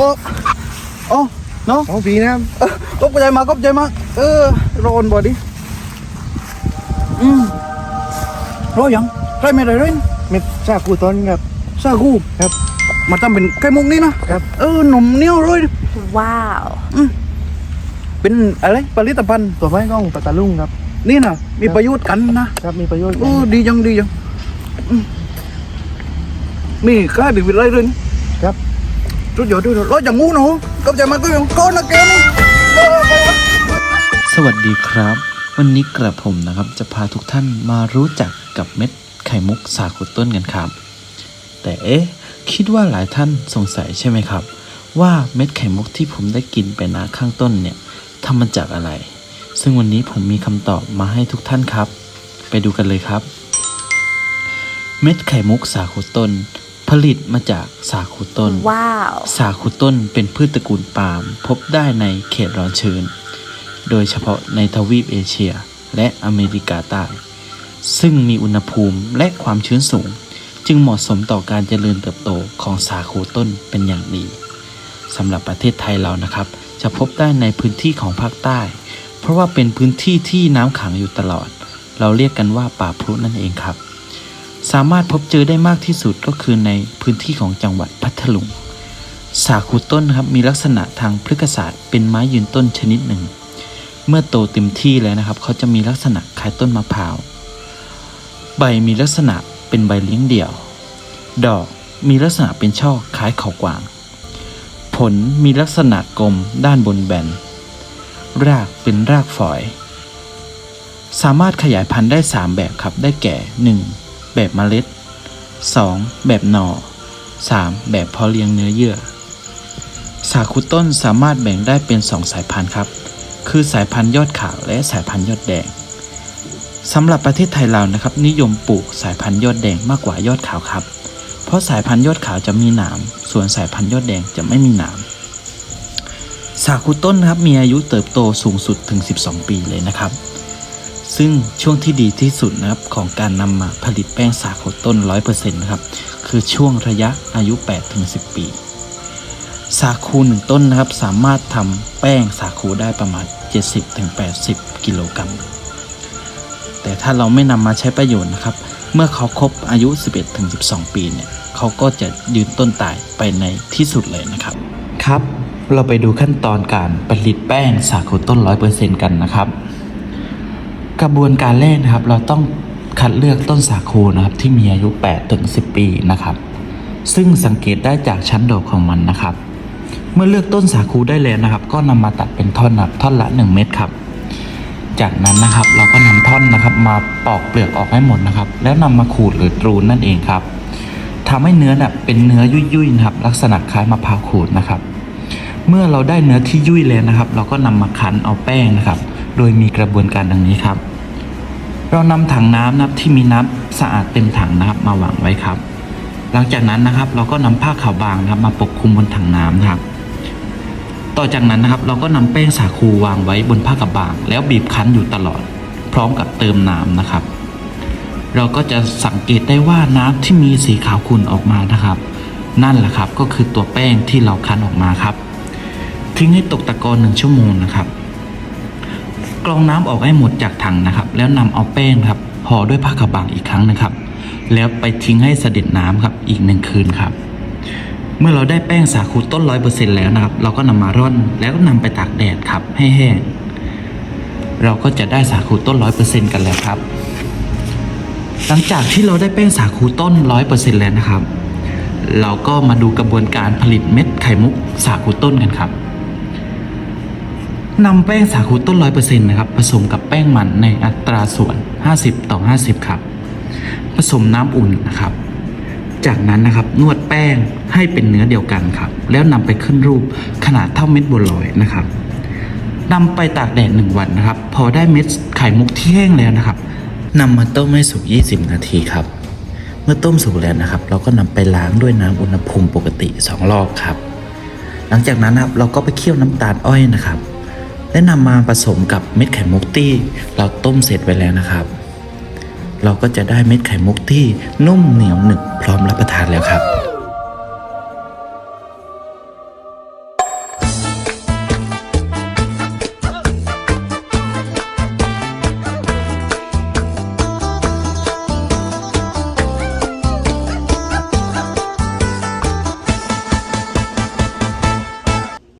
ก็อ๋อเนาะของผีนะครับเออก็ใจมาก็ใจมาเออร้อนบ่ดิอืมร้อนยังใครไม่ได้เล่นเม็ดชาคูต้นครับซาคูครับ มาทำเป็นไข่มุกนี่นะครับ เออหนุ่มเหนียวเลยว้าวเป็นอะไรผลิตภัณฑ์ตัวไม้ของปัตตาลุงครับ นี่นะมีประโยชน์กันนะครับมีประโยชน์โอ้ดีจังดีจังอืมนี่ค่าดื่มอะไรเลยนี่ครับ สุดยอดด้วยร้อยอย่างงูหนูก็ใจมาก็ยังก้อนนะแกนี่สวัสดีครับ วันนี้กระผมนะครับจะพาทุกท่านมารู้จักกับเม็ดไข่มุกสาคูต้นกันครับ แต่เอ๊ะคิดว่าหลายท่านสงสัยใช่ไหมครับ ว่าเม็ดไข่มุกที่ผมได้กินไปนะข้างต้นเนี่ยทำมาจากอะไร ซึ่งวันนี้ผมมีคำตอบมาให้ทุกท่านครับ ไปดูกันเลยครับ เม็ดไข่มุกสาคูต้น ผลิตมาจากสาคูต้น ว้าว สาคูต้นเป็นพืชตระกูลปาล์มพบได้ในเขตร้อนชื้น โดยเฉพาะในทวีปเอเชียและอเมริกาใต้ ซึ่งมีอุณหภูมิและความชื้นสูง จึงเหมาะสมต่อการเจริญเติบโตของสาคูต้นเป็นอย่างดีสำหรับประเทศไทยเรานะครับ จะพบได้ในพื้นที่ของภาคใต้ เพราะว่าเป็นพื้นที่ที่น้ำขังอยู่ตลอด เราเรียกกันว่าป่าพรุนั่นเองครับ สามารถพบเจอได้มากที่สุดก็คือในพื้นที่ของจังหวัดพัทลุง สาคูต้นครับมีลักษณะทางพฤกษศาสตร์เป็นไม้ยืนต้นชนิดหนึ่ง เมื่อโตเต็มที่แล้วนะครับ เขาจะมีลักษณะคล้ายต้นมะพร้าว ใบมีลักษณะเป็นใบเลี้ยงเดี่ยว ดอกมีลักษณะเป็นช่อคล้ายเขากวาง ผลมีลักษณะกลมด้านบนแบน รากเป็นรากฝอย สามารถขยายพันธุ์ได้ 3 แบบครับ ได้แก่ 1. แบบเมล็ด 2. แบบหน่อ 3. แบบเพาะเลี้ยงเนื้อเยื่อ สาคูต้นสามารถแบ่งได้เป็น 2 สายพันธุ์ครับ คือสายพันธุ์ยอดขาวและสายพันธุ์ยอดแดงสำหรับประเทศไทยเรานะครับ นิยมปลูกสายพันธุ์ยอดแดงมากกว่ายอดขาวครับ เพราะสายพันธุ์ยอดขาวจะมีหนาม ส่วนสายพันธุ์ยอดแดงจะไม่มีหนาม สาคูต้นครับมีอายุเติบโตสูงสุดถึง 12 ปีเลยนะครับ ซึ่งช่วงที่ดีที่สุดนะครับของการนำมาผลิตแป้งสาคูต้น 100%นะครับคือช่วงระยะอายุ 8-10 ปี สาคูหนึ่งต้นนะครับสามารถทำแป้งสาคูได้ประมาณ 70-80 กิโลกรัม แต่ถ้าเราไม่นำมาใช้ประโยชน์นะครับ เมื่อเขาครบอายุ 11-12 ปีเนี่ยเขาก็จะยืนต้นตายไปในที่สุดเลยนะครับ ครับ เราไปดูขั้นตอนการผลิตแป้งสาคูต้น 100%กันนะครับ กระบวนการแรกนะครับ เราต้องคัดเลือกต้นสาคูนะครับ ที่มีอายุ8ถึง10 ปีนะครับ ซึ่งสังเกตได้จากชั้นดอกของมันนะครับ เมื่อเลือกต้นสาคูได้แล้วนะครับ ก็นำมาตัดเป็นท่อนนะครับท่อนละ 1 เม็ดครับ จากนั้นนะครับเราก็นำท่อนนะครับ มาปอกเปลือกออกให้หมดนะครับ แล้วนำมาขูดหรือตรูนนั่นเองครับทำให้เนื้อน่ะเป็นเนื้อยุ่ยๆนะครับ ลักษณะคล้ายมะพร้าวขูดนะครับ เมื่อเราได้เนื้อที่ยุ่ยแล้วนะครับ เราก็นำมาคั้นเอาแป้งนะครับ โดยมีกระบวนการดังนี้ครับ เรานำถังน้ำนะครับที่มีน้ำสะอาดเต็มถังนะครับมาวางไว้ครับ หลังจากนั้นนะครับ เราก็นำผ้าขาวบางนะครับมาปกคลุมบนถังน้ำนะครับ ต่อจากนั้นนะครับ เราก็นำแป้งสาคูวางไว้บนผ้ากระบาง แล้วบีบคั้นอยู่ตลอด พร้อมกับเติมน้ำนะครับ เราก็จะสังเกตได้ว่าน้ำที่มีสีขาวขุ่นออกมานะครับ นั่นแหละครับก็คือตัวแป้งที่เราคั้นออกมาครับทิ้งให้ตกตะกอนหนึ่งชั่วโมงนะครับ กรองน้ำออกให้หมดจากถังนะครับ แล้วนำเอาแป้งครับห่อด้วยผ้าขาวบางอีกครั้งนึงครับ แล้วไปทิ้งให้เสด็จน้ำครับอีกหนึ่งคืนครับ เมื่อเราได้แป้งสาคูต้นร้อยเปอร์เซ็นต์แล้วนะครับ เราก็นำมาร่อนแล้วก็นำไปตากแดดครับให้แห้งเราก็จะได้สาคูต้นร้อยเปอร์เซ็นต์กันแล้วครับ หลังจากที่เราได้แป้งสาคูต้นร้อยเปอร์เซ็นต์แล้วนะครับ เราก็มาดูกระบวนการผลิตเม็ดไข่มุกสาคูต้นกันครับ นำแป้งสาคูต้นร้อยเปอร์เซ็นต์นะครับผสมกับแป้งมันในอัตราส่วน 50 ต่อ 50 ครับ ผสมน้ำอุ่นนะครับ จากนั้นนะครับนวดแป้งให้เป็นเนื้อเดียวกันครับ แล้วนำไปขึ้นรูปขนาดเท่าเม็ดบัวลอยนะครับนำไปตากแดดหนึ่งวันนะครับ พอได้เม็ดไข่มุกที่แห้งแล้วนะครับนำมาต้มให้สุก 20 นาทีครับ เมื่อต้มสุกแล้วนะครับ เราก็นำไปล้างด้วยน้ำอุณหภูมิปกติ 2 รอบครับ หลังจากนั้นนะครับเราก็ไปเคี่ยวน้ำตาลอ้อยนะครับ และนำมาผสมกับเม็ดไข่มุกที่เราต้มเสร็จไว้แล้วนะครับ เราก็จะได้เม็ดไข่มุกที่นุ่มเหนียวหนึบพร้อมรับประทานแล้วครับ